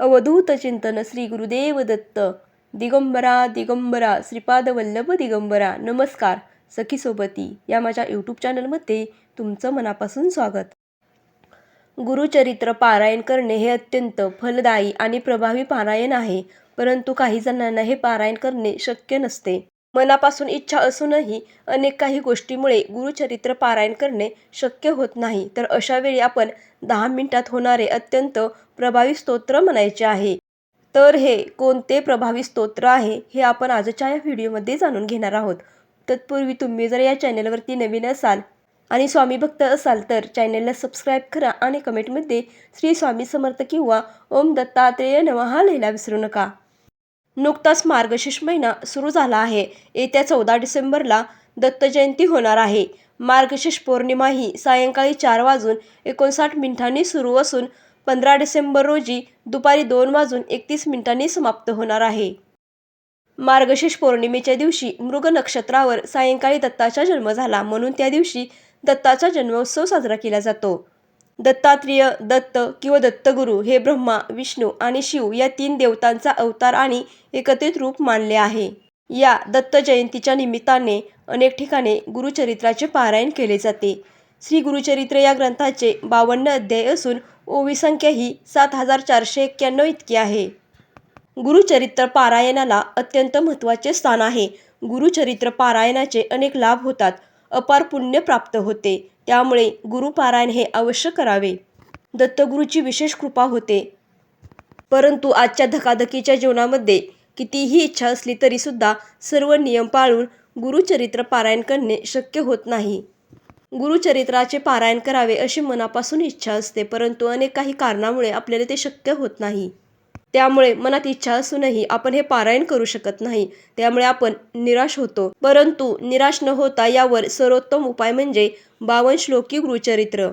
अवधूत चिंतन श्री गुरुदेव दत्त. दिगंबरा दिगंबरा श्रीपादवल्लभ दिगंबरा. नमस्कार सखी सोबती. या माझ्या यूट्यूब चॅनलमध्ये तुमचं मनापासून स्वागत. गुरुचरित्र पारायण करणे हे अत्यंत फलदायी आणि प्रभावी पारायण आहे परंतु काही जणांना हे पारायण करणे शक्य नसते. मनापासून इच्छा असूनही अनेक काही गोष्टीमुळे गुरुचरित्र पारायण करणे शक्य होत नाही. तर अशा वेळी आपण दहा मिनिटात होणारे अत्यंत प्रभावी स्तोत्र म्हणायचे आहे. तर हे कोणते प्रभावी स्तोत्र आहे हे आपण आजच्या या व्हिडिओमध्ये जाणून घेणार आहोत. तत्पूर्वी तुम्ही जर या चॅनलवरती नवीन असाल आणि स्वामी भक्त असाल तर चॅनलला सबस्क्राईब करा आणि कमेंटमध्ये श्री स्वामी समर्थ किंवा ओम दत्तात्रेय नमः लिहायला विसरू नका. नुकताच मार्गशीर्ष महिना सुरू झाला आहे. येत्या चौदा डिसेंबरला दत्त जयंती होणार आहे. मार्गशीर्ष पौर्णिमा ही सायंकाळी चार वाजून एकोणसाठ मिनिटांनी सुरू असून पंधरा डिसेंबर रोजी दुपारी दोन वाजून एकतीस मिनिटांनी समाप्त होणार आहे. मार्गशीर्ष पौर्णिमेच्या दिवशी मृग नक्षत्रावर सायंकाळी दत्ताचा जन्म झाला म्हणून त्या दिवशी दत्ताचा जन्मोत्सव साजरा केला जातो. दत्तात्रेय दत्त किंवा दत्तगुरू हे ब्रह्मा विष्णू आणि शिव या तीन देवतांचा अवतार आणि एकत्रित रूप मानले आहे. या दत्त जयंतीच्या निमित्ताने अनेक ठिकाणी गुरुचरित्राचे पारायण केले जाते. श्री गुरुचरित्र या ग्रंथाचे बावन्न अध्याय असून ओवी संख्या ही सात हजार चारशे एक्क्याण्णव इतकी आहे. गुरुचरित्र पारायणाला अत्यंत महत्त्वाचे स्थान आहे. गुरुचरित्र पारायणाचे अनेक लाभ होतात. अपार पुण्य प्राप्त होते. त्यामुळे गुरुपारायण हे अवश्य करावे. दत्तगुरूची विशेष कृपा होते. परंतु आजच्या धकाधकीच्या जीवनामध्ये कितीही इच्छा असली तरीसुद्धा सर्व नियम पाळून गुरुचरित्र पारायण करणे शक्य होत नाही. गुरुचरित्राचे पारायण करावे अशी मनापासून इच्छा असते परंतु अनेक काही कारणामुळे आपल्याला ते शक्य होत नाही. त्यामुळे मनात इच्छा असूनही आपण हे पारायण करू शकत नाही. त्यामुळे आपण निराश होतो. परंतु निराश न होता यावर सर्वोत्तम उपाय म्हणजे बावन श्लोकी गुरुचरित्र.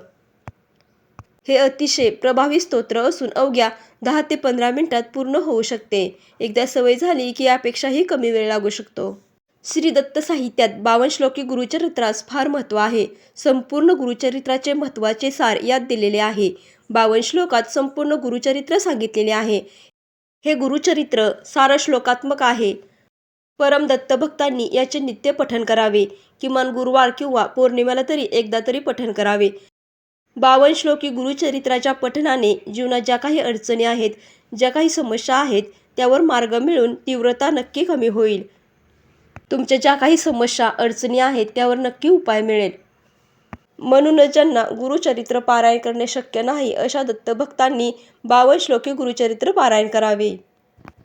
हे अतिशय प्रभावी स्तोत्र असून अवघ्या दहा ते पंधरा मिनिटात पूर्ण होऊ शकते. एकदा सवय झाली की यापेक्षाही कमी वेळ लागू शकतो. श्री दत्त साहित्यात बावन श्लोकी गुरुचरित्रास फार महत्त्व आहे. संपूर्ण गुरुचरित्राचे महत्त्वाचे सार यात दिलेले आहे. बावन श्लोकात संपूर्ण गुरुचरित्र सांगितलेले आहे. हे गुरुचरित्र सार श्लोकात्मक आहे. परम दत्तभक्तांनी याचे नित्य पठण करावे. किमान गुरुवार किंवा पौर्णिमेला तरी एकदा तरी पठण करावे. बावन श्लोकी गुरुचरित्राच्या पठणाने जीवनात ज्या काही अडचणी आहेत ज्या काही समस्या आहेत त्यावर मार्ग मिळून तीव्रता नक्की कमी होईल. तुमच्या ज्या काही समस्या अडचणी आहेत त्यावर नक्की उपाय मिळेल. म्हणूनच ज्यांना गुरुचरित्र पारायण करणे शक्य नाही अशा दत्तभक्तांनी बावन श्लोकी गुरुचरित्र पारायण करावे.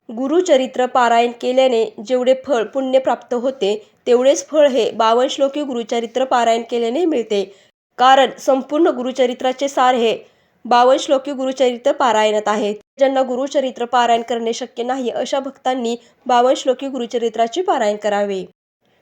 गुरुचरित्र पारायण केल्याने जेवढे फळ पुण्य प्राप्त होते तेवढेच फळ हे बावन श्लोकी गुरुचरित्र पारायण केल्याने मिळते. कारण संपूर्ण गुरुचरित्राचे सार हे बावन श्लोकी गुरुचरित्र पारायणात आहे ज्यांना गुरुचरित्र पारायण करणे शक्य नाही अशा भक्तांनी बावन श्लोकी गुरुचरित्राचे पारायण करावे.